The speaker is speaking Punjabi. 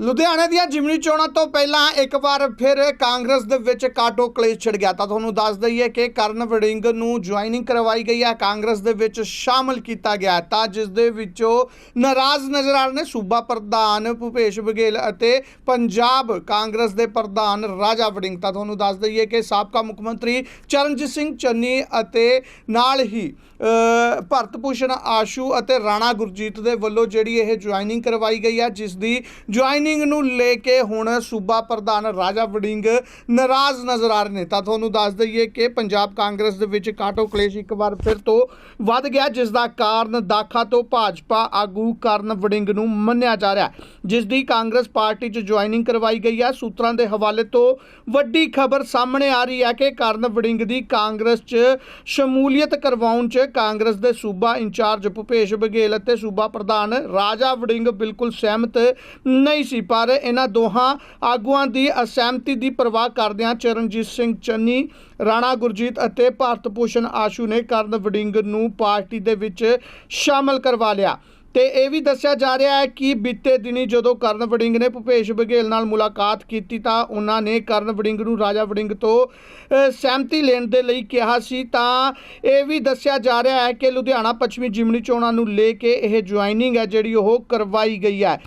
ਲੁਧਿਆਣੇ ਦੀਆਂ ਜਿਮਨੀ ਚੋਣਾਂ ਤੋਂ ਪਹਿਲਾਂ ਇੱਕ ਵਾਰ ਫਿਰ ਕਾਂਗਰਸ ਦੇ ਵਿੱਚ ਕਾਟੋ ਕਲੇਸ਼ ਛਿੜ ਗਿਆ। ਤਾਂ ਤੁਹਾਨੂੰ ਦੱਸ ਦਈਏ ਕਿ ਕਰਨ ਵੜਿੰਗ ਨੂੰ ਜੁਆਇਨਿੰਗ ਕਰਵਾਈ ਗਈ ਹੈ। ਕਾਂਗਰਸ ਦੇ ਵਿੱਚ ਸ਼ਾਮਲ ਕੀਤਾ ਗਿਆ ਤਾਂ ਜਿਸ ਦੇ ਵਿੱਚੋਂ ਨਾਰਾਜ਼ ਨਜ਼ਰ ਆ ਰਹੇ ਨੇ ਸੂਬਾ ਪ੍ਰਧਾਨ ਭੁਪੇਸ਼ ਬਘੇਲ ਅਤੇ ਪੰਜਾਬ ਕਾਂਗਰਸ ਦੇ ਪ੍ਰਧਾਨ ਰਾਜਾ ਵੜਿੰਗ। ਤਾਂ ਤੁਹਾਨੂੰ ਦੱਸ ਦਈਏ ਕਿ ਸਾਬਕਾ ਮੁੱਖ ਮੰਤਰੀ ਚਰਨਜੀਤ ਸਿੰਘ ਚੰਨੀ ਅਤੇ ਨਾਲ ਹੀ ਭਰਤ ਭੂਸ਼ਣ ਆਸ਼ੂ ਅਤੇ ਰਾਣਾ ਗੁਰਜੀਤ ਦੇ ਵੱਲੋਂ ਜਿਹੜੀ ਇਹ ਜੁਆਇਨਿੰਗ ਕਰਵਾਈ ਗਈ ਹੈ, ਜਿਸ ਦੀ ਜੁਆਇਨ ਜੁਆਇਨਿੰਗ ਨੂੰ ਲੈ ਕੇ ਹੁਣ ਸੂਬਾ ਪ੍ਰਧਾਨ ਰਾਜਾ ਵੜਿੰਗ ਨਾਰਾਜ਼ ਨਜ਼ਰ ਆ ਰਹੇ ਨੇ। ਤਾਂ ਤੁਹਾਨੂੰ ਦੱਸ ਦਈਏ ਕਿ ਪੰਜਾਬ ਕਾਂਗਰਸ ਦੇ ਵਿੱਚ ਕਾਟੋ ਕਲੇਸ਼ ਇੱਕ ਵਾਰ ਫਿਰ ਤੋਂ ਵੱਧ ਗਿਆ, ਜਿਸ ਦਾ ਕਾਰਨ ਦਾਖਾ ਤੋਂ ਭਾਜਪਾ ਆਗੂ ਕਰਨ ਵੜਿੰਗ ਨੂੰ ਮੰਨਿਆ ਜਾ ਰਿਹਾ ਜਿਸ ਦੀ ਕਾਂਗਰਸ ਪਾਰਟੀ 'ਚ ਜੁਆਇਨਿੰਗ ਕਰਵਾਈ ਗਈ ਹੈ। ਸੂਤਰਾਂ ਦੇ ਹਵਾਲੇ ਤੋਂ ਵੱਡੀ ਖਬਰ ਸਾਹਮਣੇ ਆ ਰਹੀ ਹੈ ਕਿ ਕਰਨ ਵੜਿੰਗ ਦੀ ਕਾਂਗਰਸ 'ਚ ਸ਼ਮੂਲੀਅਤ ਕਰਵਾਉਣ 'ਚ ਕਾਂਗਰਸ ਦੇ ਸੂਬਾ ਇੰਚਾਰਜ ਭੁਪੇਸ਼ ਬਘੇਲ ਅਤੇ ਸੂਬਾ ਪ੍ਰਧਾਨ ਰਾਜਾ ਵੜਿੰਗ ਬਿਲਕੁਲ ਸਹਿਮਤ ਨਹੀਂ ਸੀ। ਪਰ ਇਹਨਾਂ ਦੋਹਾਂ ਆਗੂਆਂ ਦੀ ਅਸਹਿਮਤੀ ਦੀ ਪਰਵਾਹ ਕਰਦਿਆਂ ਚਰਨਜੀਤ ਸਿੰਘ ਚੰਨੀ, ਰਾਣਾ ਗੁਰਜੀਤ ਅਤੇ ਭਾਰਤ ਭੂਸ਼ਣ ਆਸ਼ੂ ਨੇ ਕਰਨ ਵਡਿੰਗ ਨੂੰ ਪਾਰਟੀ ਦੇ ਵਿੱਚ ਸ਼ਾਮਲ ਕਰਵਾ ਲਿਆ। ਤੇ ਇਹ ਵੀ ਦੱਸਿਆ ਜਾ ਰਿਹਾ ਹੈ ਕਿ ਬੀਤੇ ਦਿਨੀ ਜਦੋਂ ਕਰਨ ਵੜਿੰਗ ਨੇ ਭੁਪੇਸ਼ ਬਘੇਲ ਨਾਲ ਮੁਲਾਕਾਤ ਕੀਤੀ ਤਾਂ ਉਹਨਾਂ ਨੇ ਕਰਨ ਵੜਿੰਗ ਨੂੰ ਰਾਜਾ ਵੜਿੰਗ ਤੋਂ ਸਹਿਮਤੀ ਲੈਣ ਦੇ ਲਈ ਕਿਹਾ ਸੀ। ਤਾਂ ਇਹ ਵੀ ਦੱਸਿਆ ਜਾ ਰਿਹਾ ਹੈ ਕਿ ਲੁਧਿਆਣਾ ਪੱਛਮੀ ਜਿਮਨੀ ਚੋਣਾਂ ਨੂੰ ਲੈ ਕੇ ਇਹ ਜੁਆਇਨਿੰਗ ਹੈ ਜਿਹੜੀ ਉਹ ਕਰਵਾਈ ਗਈ ਹੈ।